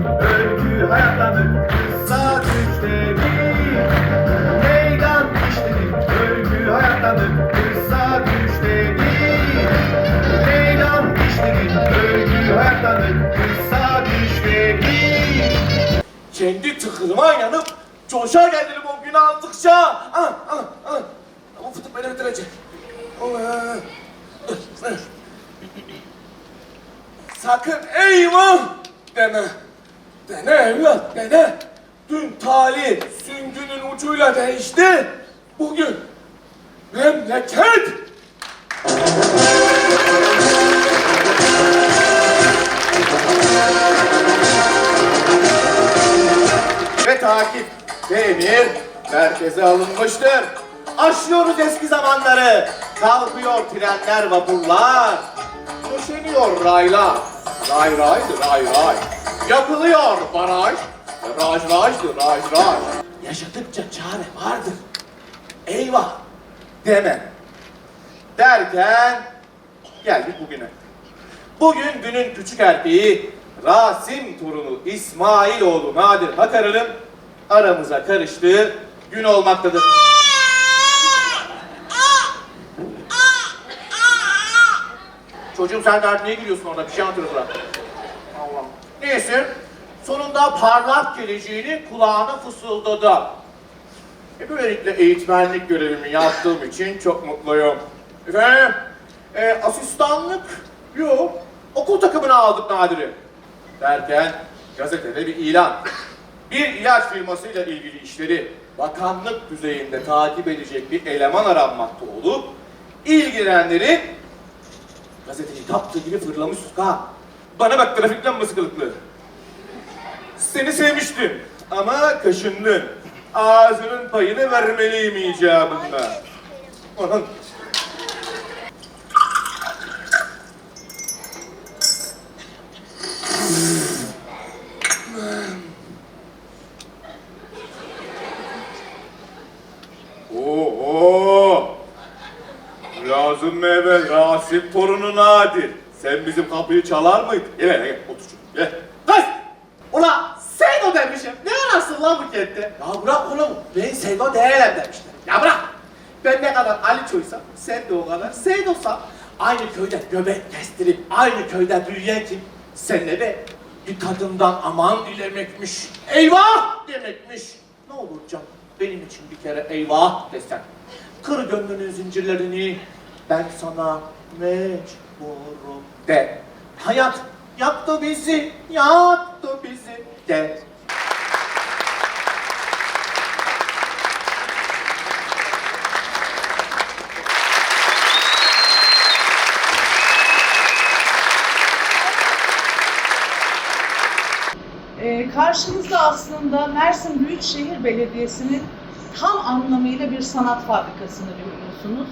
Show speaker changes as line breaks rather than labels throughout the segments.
gün Örgü hayatlanır kısa düşte bir Meydan işledik Örgü hayatlanır kısa düşte bir Meydan işledik Örgü hayatlanır kısa düşte bir
Kendi tıkılıma inanıp coşa gelirim o günü aldıkça. Ah, ah, ah. Bu fıtık beni bitirecek. Allah. Dur, dur. Sakın eyvah deme. Dene evlat dene. Dün tali süngünün ucuyla değişti. Bugün memleket
Ve takip demir merkeze alınmıştır. Aşıyoruz eski zamanları. Kalkıyor trenler, vapurlar. Döşeniyor raylar. Ray raydı ray ray. Yapılıyor baraj. Raj rajdı raj raj.
yaşadıkça çare vardır. Eyvah
Deme. Derken geldik bugüne. Bugün günün küçük erkeği Rasim torunu İsmailoğlu Nadir Hakarı'nın aramıza karıştığı gün olmaktadır. Çocuğum sen dert niye gülüyorsun orada? Bir şey anlatırız bırak. Neyse. Sonunda parlak geleceğini kulağına fısıldadı. E böylelikle eğitmenlik görevimi yaptığım için çok mutluyum. Efendim, e, asistanlık yok. Okul takımına aldık Nadir'i. Derken gazetede bir ilan. Bir ilaç firmasıyla ilgili işleri bakanlık düzeyinde takip edecek bir eleman aranmakta olup ilgilenenleri gazeteci taptığı gibi fırlamış ha. Bana bak trafik lambası kılıklı. Seni sevmiştim ama kaşındın. Ağzının payını vermeliyim icabında. Onun Oo! Lazım mı evvel Rasim torunu Nadir? Sen bizim kapıyı çalar mıydın? Gel gel otur şuraya, gel. Kız! Ula sen o demişim. Ne ararsın lan bu kentte?
Ya bırak oğlum. Ben Seydo değilim demişler.
Ya bırak! Ben ne kadar Ali Çoysam, sen de o kadar Seydo'san.
Aynı köyde göbek kestirip aynı köyde büyüyen kim? Sen ne be? Bir kadından aman dilemekmiş. Eyvah demekmiş. Ne olur canım benim için bir kere eyvah desen. Kır gönlünün zincirlerini ben sana mecburum de. Hayat yaktı bizi, yaktı bizi de.
Ee, karşımızda aslında Mersin Büyükşehir Belediyesi'nin tam anlamıyla bir sanat fabrikasını görüyorsunuz.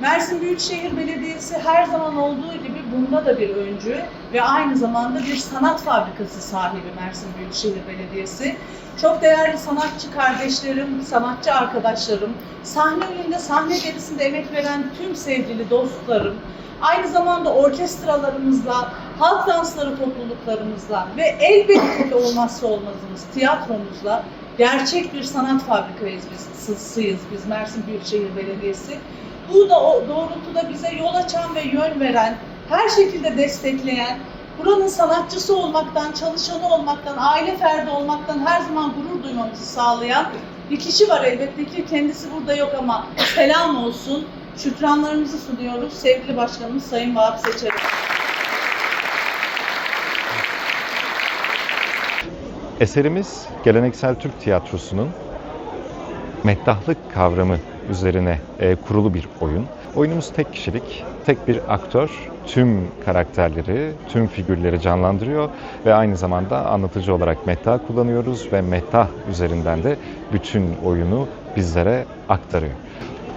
Mersin Büyükşehir Belediyesi her zaman olduğu gibi bunda da bir öncü ve aynı zamanda bir sanat fabrikası sahibi Mersin Büyükşehir Belediyesi. Çok değerli sanatçı kardeşlerim, sanatçı arkadaşlarım, sahne önünde, sahne gerisinde emek veren tüm sevgili dostlarım, aynı zamanda orkestralarımızla, halk dansları topluluklarımızla ve elbette ki olmazsa olmazımız tiyatromuzla gerçek bir sanat fabrikayız biz, sı- sıyız biz Mersin Büyükşehir Belediyesi. Bu da o doğrultuda bize yol açan ve yön veren, her şekilde destekleyen, buranın sanatçısı olmaktan, çalışanı olmaktan, aile ferdi olmaktan her zaman gurur duymamızı sağlayan bir kişi var elbette ki kendisi burada yok ama selam olsun. Şükranlarımızı sunuyoruz sevgili başkanımız Sayın Vahap Seçer'e.
Eserimiz geleneksel Türk tiyatrosunun meddahlık kavramı üzerine e, kurulu bir oyun. Oyunumuz tek kişilik, tek bir aktör tüm karakterleri, tüm figürleri canlandırıyor ve aynı zamanda anlatıcı olarak meddah kullanıyoruz ve meddah üzerinden de bütün oyunu bizlere aktarıyor.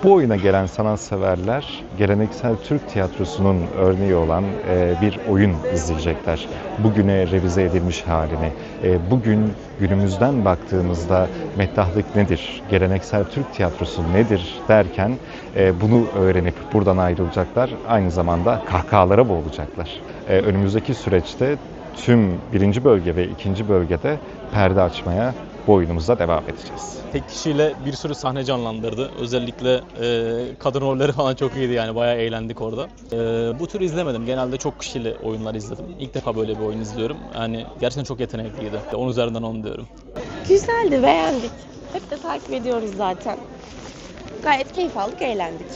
Bu oyuna gelen sanatseverler geleneksel Türk tiyatrosunun örneği olan e, bir oyun izleyecekler. Bugüne revize edilmiş halini. E, bugün günümüzden baktığımızda meddahlık nedir, geleneksel Türk tiyatrosu nedir derken e, bunu öğrenip buradan ayrılacaklar. Aynı zamanda kahkahalara boğulacaklar. Önümüzdeki süreçte tüm birinci bölge ve ikinci bölgede perde açmaya bu oyunumuzda devam edeceğiz.
Tek kişiyle bir sürü sahne canlandırdı. Özellikle e, kadın rolleri falan çok iyiydi yani bayağı eğlendik orada. E, bu tür izlemedim. Genelde çok kişili oyunlar izledim. İlk defa böyle bir oyun izliyorum. Yani gerçekten çok yetenekliydi. 10 üzerinden 10 diyorum.
Güzeldi, beğendik. Hep de takip ediyoruz zaten. Gayet keyif aldık, eğlendik.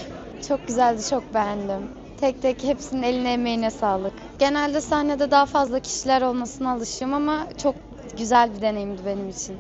Çok güzeldi, çok beğendim. Tek tek hepsinin eline emeğine sağlık. Genelde sahnede daha fazla kişiler olmasına alışığım ama çok güzel bir deneyimdi benim için.